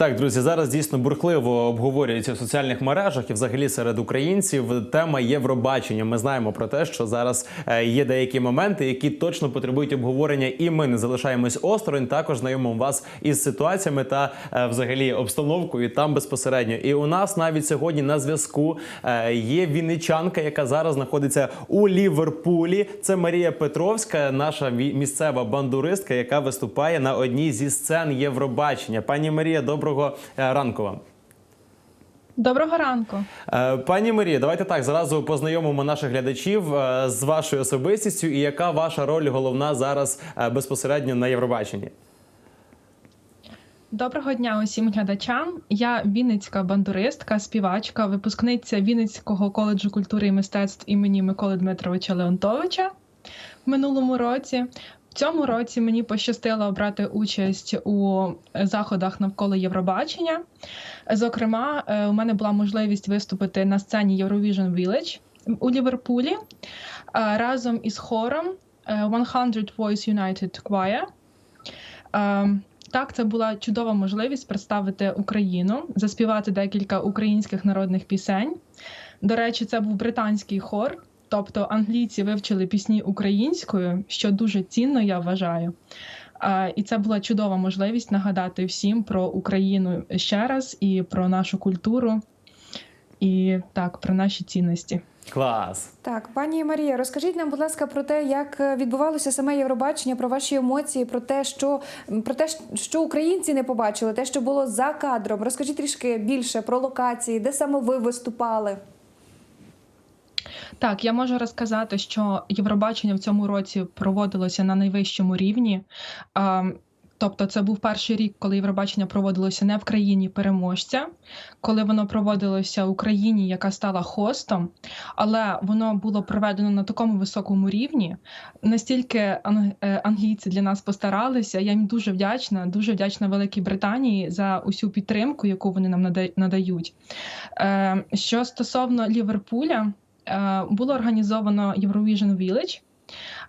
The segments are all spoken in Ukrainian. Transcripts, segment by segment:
Так, друзі, зараз дійсно бурхливо обговорюється в соціальних мережах і взагалі серед українців тема Євробачення. Ми знаємо про те, що зараз е, є деякі моменти, які точно потребують обговорення, і ми не залишаємось осторонь. Також знайомимо вас із ситуаціями та е, взагалі обстановкою там безпосередньо. І у нас навіть сьогодні на зв'язку е, є вінничанка, яка зараз знаходиться у Ліверпулі. Це Марія Петровська, наша місцева бандуристка, яка виступає на одній зі сцен Євробачення. Пані Марія, доброго е, ранку вам. Доброго ранку. Е, Пані Марія, давайте так зразу познайомимо наших глядачів е, з вашою особистістю і яка ваша роль головна зараз безпосередньо на Євробаченні. Доброго дня усім глядачам. Я Вінницька бандуристка, співачка, випускниця Вінницького коледжу культури і мистецтв імені Миколи Дмитровича Леонтовича в минулому році. Цьому році мені пощастило брати участь у заходах навколо Євробачення. Зокрема, е, у мене була можливість виступити на сцені Eurovision Village у Ліверпулі е, разом із хором е, 100 Voice United Choir. Е, Так, це була чудова можливість представити Україну, заспівати декілька українських народних пісень. До речі, це був британський хор, тобто англійці вивчили пісні українською, що дуже цінно, я вважаю. І це була чудова можливість нагадати всім про Україну ще раз і про нашу культуру, і так, про наші цінності. Клас! Так, пані Марія, розкажіть нам, будь ласка, про те, як е, відбувалося саме Євробачення, про ваші емоції, про те, що про те, що українці не побачили, те, що було за кадром. Розкажіть трішки більше про локації, де саме ви виступали. Так, я можу розказати, що Євробачення в цьому році проводилося на найвищому рівні. Тобто, це був перший рік, коли Євробачення проводилося не в країні переможця, коли воно проводилося в Україні, яка стала хостом, але воно було проведено на такому високому рівні. Настільки е, англійці для нас постаралися. Я їм дуже вдячна, дуже вдячна Великій Британії за усю підтримку, яку вони нам надають. Е, Що стосовно Ліверпуля, було організовано Eurovision Village,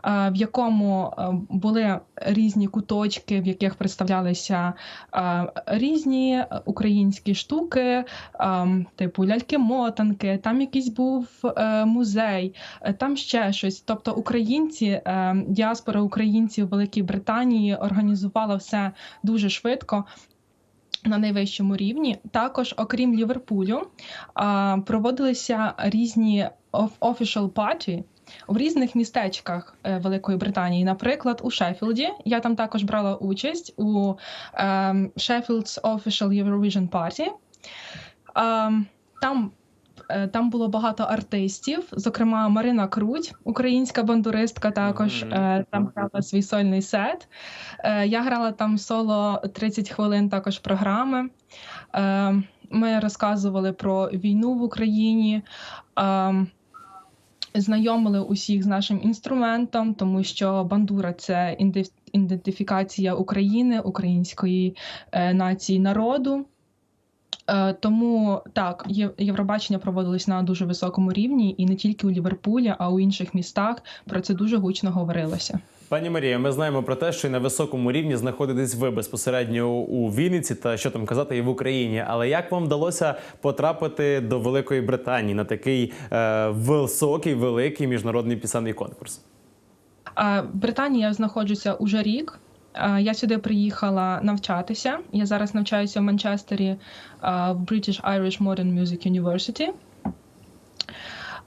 е, в якому е, були різні куточки, в яких представлялися е, різні українські штуки, е, типу ляльки-мотанки, там якийсь був е, музей, е, там ще щось. Тобто українці, е, діаспора українців Великій Британії організувала все дуже швидко. На найвищому рівні також, окрім Ліверпулю, проводилися різні official party в різних містечках е, Великої Британії. Наприклад, у Шеффілді я там також брала участь у ем, Sheffield's Official Eurovision Party. Ем, Там там було багато артистів, зокрема Марина Круть, українська бандуристка, також е, там грала свій сольний сет. Е, Я грала там соло 30 хвилин також програми. Е, Ми розказували про війну в Україні. е, Знайомили усіх з нашим інструментом, тому що бандура це ідентифікація України, української е, нації народу. Е, Тому так, Євробачення проводилось на дуже високому рівні, і не тільки у Ліверпулі, а у інших містах про це дуже гучно говорилося. Пані Марія, ми знаємо про те, що і на високому рівні знаходитесь ви безпосередньо у Вінниці та що там казати і в Україні. Але як вам вдалося потрапити до Великої Британії на такий е, високий, великий міжнародний пісенний конкурс? А, В знаходжуся уже рік. Я сюди приїхала навчатися. Я зараз навчаюся в Манчестері в British Irish Modern Music University.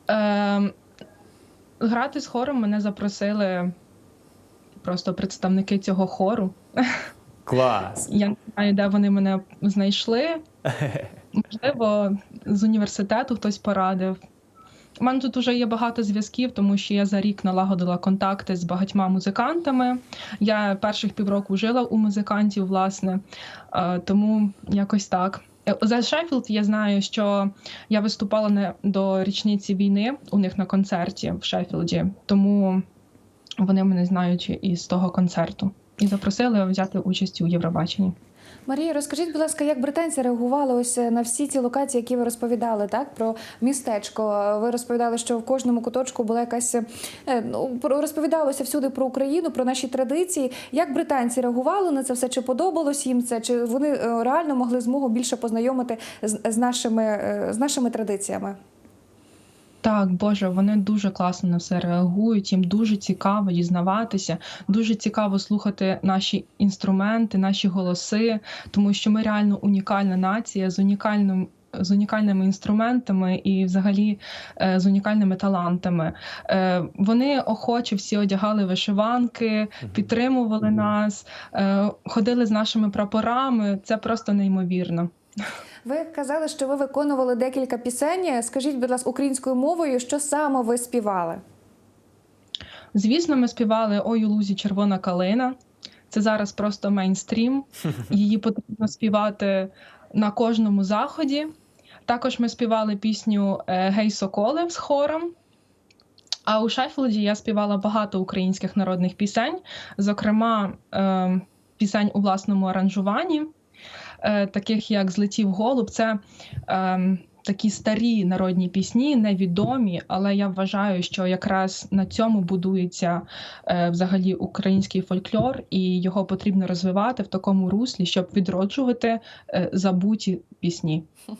Ем, Грати з хором мене запросили просто представники цього хору. Клас! Я не знаю, де вони мене знайшли. Можливо, з університету хтось порадив. У мене тут вже є багато зв'язків, тому що я за рік налагодила контакти з багатьма музикантами. Я перших півроку жила у музикантів, власне, Е, тому якось так. Е, За Шеффілд я знаю, що я виступала не до річниці війни у них на концерті в Шеффілді, тому вони мене знають із того концерту і запросили взяти участь у Євробаченні. Марія, розкажіть, будь ласка, як британці реагували ось на всі ці локації, які ви розповідали, так про містечко. Ви розповідали, що в кожному куточку була якась е, ну про- розповідалося всюди про Україну, про наші традиції. Як британці реагували на це все? Чи подобалось їм це? Чи вони е, реально могли змогу більше познайомити з, нашими е, з нашими традиціями? Так, Боже, вони дуже класно на все реагують. Їм дуже цікаво дізнаватися, дуже цікаво слухати наші інструменти, наші голоси, тому що ми реально унікальна нація з унікальним. З унікальними інструментами і, взагалі, е, з унікальними талантами. Е, Вони охоче всі одягали вишиванки, підтримували нас, е, ходили з нашими прапорами. Це просто неймовірно. Ви казали, що ви виконували декілька пісень. Скажіть, будь ласка, українською мовою, що саме ви співали? Звісно, ми співали Ой у лузі червона калина. Це зараз просто мейнстрім. Її потрібно співати на кожному заході. Також ми співали пісню е, Гей Соколи з хором. А у Шеффілді я співала багато українських народних пісень, зокрема, е, пісень у власному аранжуванні, таких як Злетів голуб. Це е, такі старі народні пісні, невідомі, але я вважаю, що якраз на цьому будується е, взагалі український фольклор, і його потрібно розвивати в такому руслі, щоб відроджувати е, забуті пісні.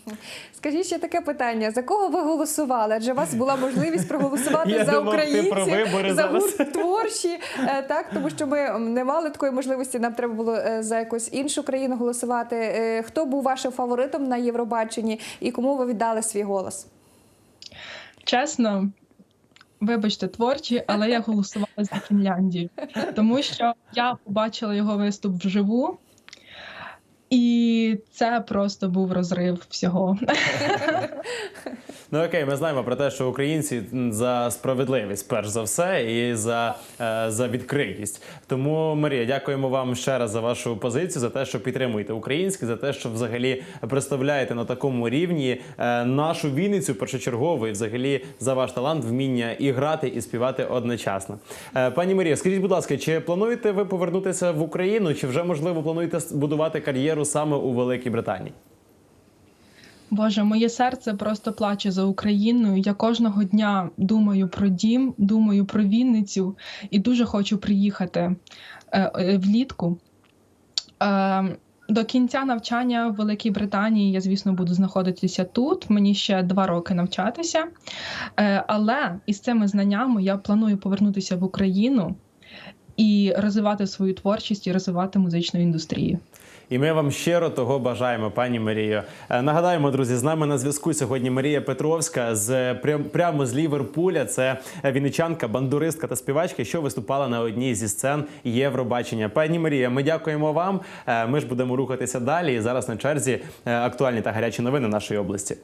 Скажіть ще таке питання: за кого ви голосували? Адже у вас була можливість проголосувати Я за думав, українців, за гурт творчі, е, так тому що ми не мали такої можливості. Нам треба було е, за якусь іншу країну голосувати. Е, Хто був вашим фаворитом на Євробаченні і кому ви віддали свій голос? Чесно, вибачте, творчі, але я голосувала за Фінляндію, тому що я побачила його виступ вживу. І це просто був розрив всього. Ну окей, ми знаємо про те, що українці за справедливість, перш за все, і за, е, за відкритість. Тому, Марія, дякуємо вам ще раз за вашу позицію, за те, що підтримуєте українське, за те, що взагалі представляєте на такому рівні е, нашу Вінницю першочергово, і взагалі за ваш талант, вміння і грати, і співати одночасно. Е, пані Марія, скажіть, будь ласка, чи плануєте ви повернутися в Україну, чи вже можливо плануєте будувати кар'єру саме у Великій Британії? Боже, моє серце просто плаче за Україною. Я кожного дня думаю про дім, думаю про Вінницю і дуже хочу приїхати е, е, влітку. Е, до кінця навчання в Великій Британії я, звісно, буду знаходитися тут. Мені ще два роки навчатися. Але із цими знаннями я планую повернутися в Україну і розвивати свою творчість і розвивати музичну індустрію. І ми вам щиро того бажаємо, пані Марію. Е, Нагадаємо, друзі, з нами на зв'язку сьогодні Марія Петровська з прям, прямо з Ліверпуля. Це віничанка, бандуристка та співачка, що виступала на одній зі сцен Євробачення. Пані Марія, ми дякуємо вам. Е, Ми ж будемо рухатися далі. І зараз на черзі е, актуальні та гарячі новини нашої області.